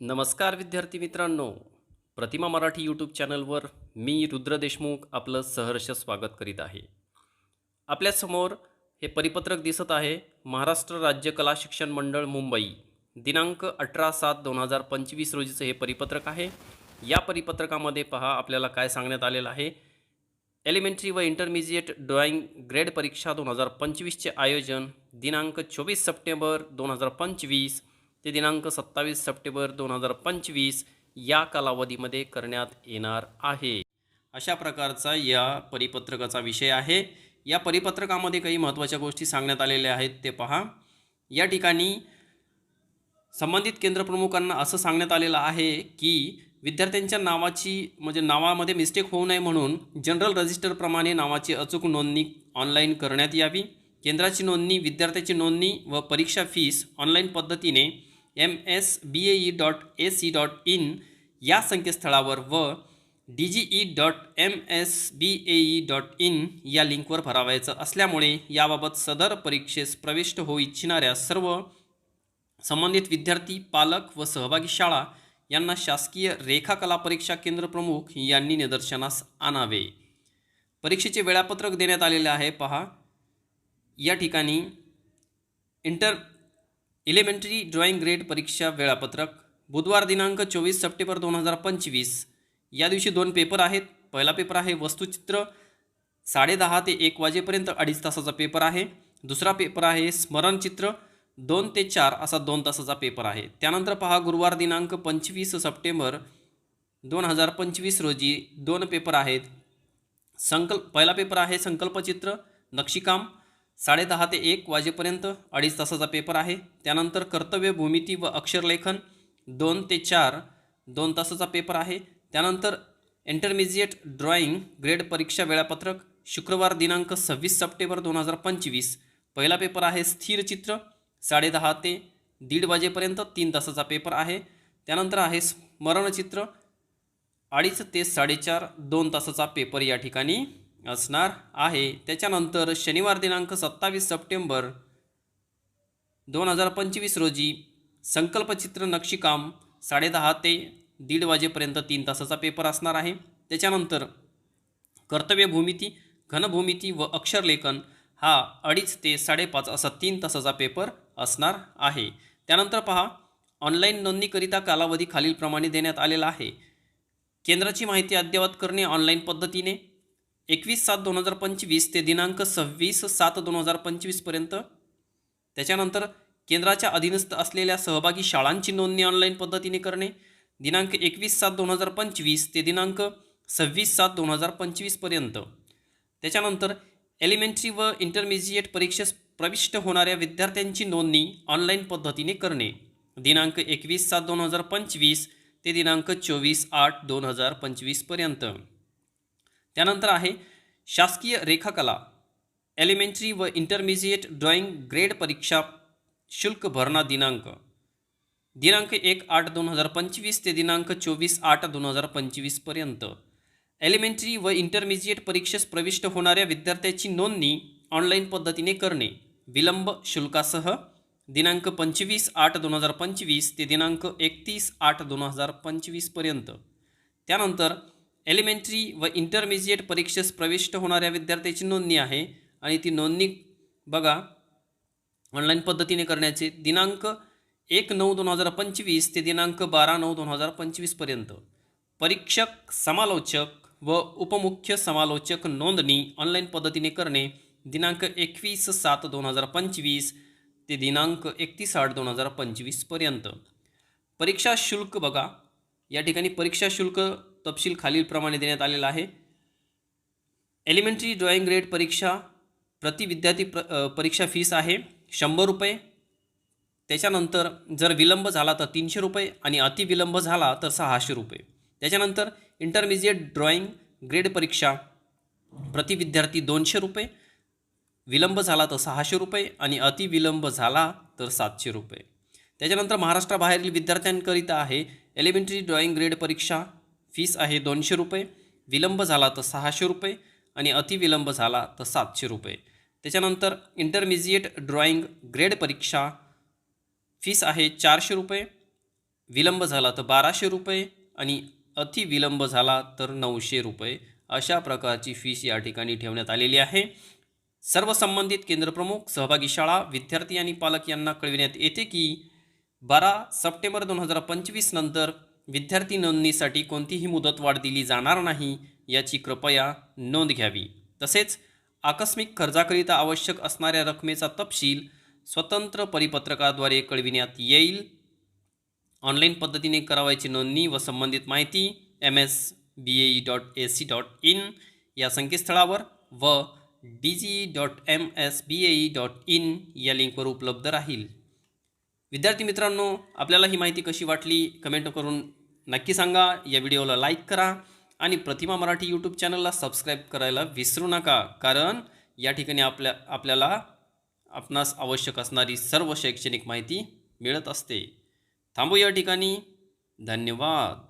नमस्कार विद्यार्थी मित्रांनो. प्रतिमा मराठी यूट्यूब चॅनलवर मी रुद्र देशमुख आपलं सहर्ष स्वागत करीत आहे. आपल्यासमोर हे परिपत्रक दिसत आहे महाराष्ट्र राज्य कला शिक्षण मंडळ मुंबई. दिनांक अठरा सात दोन हजार पंचवीस रोजीचं हे परिपत्रक आहे. या परिपत्रकामध्ये पहा आपल्याला काय सांगण्यात आलेलं आहे. एलिमेंटरी व इंटरमिजिएट ड्रॉइंग ग्रेड परीक्षा दोन हजार पंचवीसचे आयोजन दिनांक चोवीस सप्टेंबर दोन हजार पंचवीस ते दिनांक सत्तावीस सप्टेंबर दोन हजार पंचवीस या कालावधीमध्ये करण्यात येणार आहे. अशा प्रकारचा या परिपत्रकाचा विषय आहे. या परिपत्रकामध्ये काही महत्त्वाच्या गोष्टी सांगण्यात आलेल्या आहेत ते पहा. या ठिकाणी संबंधित केंद्रप्रमुखांना असं सांगण्यात आलेलं आहे की विद्यार्थ्यांच्या नावाची म्हणजे नावामध्ये मिस्टेक होऊ नये म्हणून जनरल रजिस्टरप्रमाणे नावाची अचूक नोंदणी ऑनलाईन करण्यात यावी. केंद्राची नोंदणी विद्यार्थ्याची नोंदणी व परीक्षा फीस ऑनलाईन पद्धतीने M S B A E dot A C dot in या संकेतस्थळावर व D G E dot M S B A E dot in या लिंकवर भरावायचं असल्यामुळे याबाबत सदर परीक्षेस प्रविष्ट होऊ इच्छिणाऱ्या सर्व संबंधित विद्यार्थी पालक व सहभागी शाळा यांना शासकीय रेखाकला परीक्षा केंद्र प्रमुख यांनी निदर्शनास आणावे. परीक्षेचे वेळापत्रक देण्यात आलेले आहे. पहा. या ठिकाणी इंटर इलेमेंटरी ड्रॉइंग ग्रेड परीक्षा वेळापत्रक बुधवार दिनांक चोवीस सप्टेंबर दोन हजार पंचवीस. या दिवशी दोन पेपर आहेत. पहिला पेपर आहे वस्तुचित्र साडेदहा ते एक वाजेपर्यंत अडीच तासाचा पेपर आहे. दुसरा पेपर आहे स्मरणचित्र दोन ते चार असा दोन तासाचा पेपर आहे. त्यानंतर पहा गुरुवार दिनांक पंचवीस सप्टेंबर दोन हजार पंचवीस रोजी दोन पेपर आहेत. संकल्प पहिला पेपर आहे संकल्पचित्र नक्षीकाम साडेदहा ते एक वाजेपर्यंत अडीच तासाचा पेपर आहे. त्यानंतर कर्तव्य भूमिती व अक्षरलेखन दोन ते चार दोन तासाचा पेपर आहे. त्यानंतर इंटरमिजिएट ड्रॉइंग ग्रेड परीक्षा वेळापत्रक शुक्रवार दिनांक सव्वीस सप्टेंबर दोन हजार पंचवीस. पहिला पेपर आहे स्थिर चित्र साडेदहा ते दीड वाजेपर्यंत तीन तासाचा पेपर आहे. त्यानंतर आहे स्मरणचित्र अडीच ते साडेचार दोन तासाचा पेपर या ठिकाणी असणार आहे. त्याच्यानंतर शनिवार दिनांक सत्तावीस सप्टेंबर दोन हजार पंचवीस रोजी संकल्पचित्र नक्षीकाम साडेदहा ते दीड वाजेपर्यंत तीन तासाचा पेपर असणार आहे. त्याच्यानंतर कर्तव्य भूमिती घनभूमिती व अक्षरलेखन हा अडीच ते साडेपाच असा तीन तासाचा पेपर असणार आहे. त्यानंतर पहा ऑनलाईन नोंदणीकरिता कालावधी खालीलप्रमाणे देण्यात आलेला आहे. केंद्राची माहिती अद्ययावत करणे ऑनलाईन पद्धतीने एकवीस सात दोन हजार पंचवीस ते दिनांक सव्वीस सात दोन हजार पंचवीसपर्यंत त्याच्यानंतर केंद्राच्या अधीनस्थ असलेल्या सहभागी शाळांची नोंदणी ऑनलाईन पद्धतीने करणे. दिनांक एकवीस सात दोन हजार पंचवीस ते दिनांक सव्वीस सात दोन हजार पंचवीसपर्यंत त्याच्यानंतर एलिमेंटरी व इंटरमिजिएट परीक्षेस प्रविष्ट होणाऱ्या विद्यार्थ्यांची नोंदणी ऑनलाईन पद्धतीने करणे. दिनांक एकवीस सात दोन हजार पंचवीस ते दिनांक चोवीस आठ दोन हजार पंचवीसपर्यंत त्यानंतर आहे शासकीय रेखाकला एलिमेंटरी व इंटरमिजिएट ड्रॉइंग ग्रेड परीक्षा शुल्क भरणा दिनांक. दिनांक एक आठ दोन हजार पंचवीस ते दिनांक चोवीस आठ दोन हजार पंचवीसपर्यंत एलिमेंटरी व इंटरमिजिएट परीक्षेस प्रविष्ट होणाऱ्या विद्यार्थ्याची नोंदणी ऑनलाईन पद्धतीने करणे विलंब शुल्कासह दिनांक पंचवीस आठ दोन हजार पंचवीस ते दिनांक एकतीस आठ दोन हजार पंचवीसपर्यंत त्यानंतर एलिमेंटरी व इंटरमिजिएट परीक्षेस प्रविष्ट होणाऱ्या विद्यार्थ्याची नोंदणी आहे. आणि ती नोंदणी बघा ऑनलाईन पद्धतीने करण्याचे. दिनांक एक नऊ दोन हजार पंचवीस ते दिनांक बारा नऊ दोन हजार पंचवीसपर्यंत परीक्षक समालोचक व उपमुख्य समालोचक नोंदणी ऑनलाईन पद्धतीने करणे. दिनांक एकवीस सात दोन हजार पंचवीस ते दिनांक एकतीस आठ दोन हजार पंचवीसपर्यंत परीक्षा शुल्क बघा. या ठिकाणी परीक्षा शुल्क तपशील खालीलप्रमाणे देण्यात आलेला आहे. एलिमेंटरी ड्रॉइंग ग्रेड परीक्षा प्रति विद्यार्थी प्र परीक्षा फीस आहे शंभर रुपये. त्याच्यानंतर जर विलंब झाला तर तीनशे रुपये आणि अतिविलंब झाला तर सहाशे रुपये. त्याच्यानंतर इंटरमिजिएट ड्रॉइंग ग्रेड परीक्षा प्रति विद्यार्थी दोनशे रुपये. विलंब झाला तर सहाशे रुपये आणि अतिविलंब झाला तर सातशे रुपये. त्याच्यानंतर महाराष्ट्राबाहेरील विद्यार्थ्यांकरिता आहे. एलिमेंटरी ड्रॉइंग ग्रेड परीक्षा फीस आहे दोनशे रुपये विलंब झाला तर सहाशे रुपये आणि अतिविलंब झाला तर सातशे रुपये. त्याच्यानंतर इंटरमिजिएट ड्रॉइंग ग्रेड परीक्षा फीस आहे चारशे रुपये विलंब झाला तर बाराशे रुपये आणि अति विलंब झाला तर नऊशे रुपये. अशा प्रकारची फीस या ठिकाणी ठेवण्यात आलेली आहे. सर्व संबंधित केंद्रप्रमुख सहभागी शाळा विद्यार्थी आणि पालक यांना कळविण्यात येते की बारा सप्टेंबर दोन हजार पंचवीस नंतर विद्यार्थी नोंदणीसाठी कोणतीही मुदतवाढ दिली जाणार नाही याची कृपया नोंद घ्यावी. तसेच आकस्मिक खर्चाकरिता आवश्यक असणाऱ्या रकमेचा तपशील स्वतंत्र परिपत्रकाद्वारे कळविण्यात येईल. ऑनलाईन पद्धतीने करावायची नोंदणी व संबंधित माहिती M S B A dot A C dot in या संकेतस्थळावर व D G dot M S B A dot in या लिंकवर उपलब्ध राहील. विद्यार्थी मित्रांनो आपल्याला ही माहिती कशी वाटली कमेंट करून नक्की सांगा. या व्हिडिओला लाईक करा आणि प्रतिमा मराठी यूट्यूब चॅनलला सबस्क्राईब करायला विसरू नका. कारण या ठिकाणी आपल्या आपल्याला आपणास आवश्यक असणारी सर्व शैक्षणिक माहिती मिळत असते. थांबू या ठिकाणी. धन्यवाद.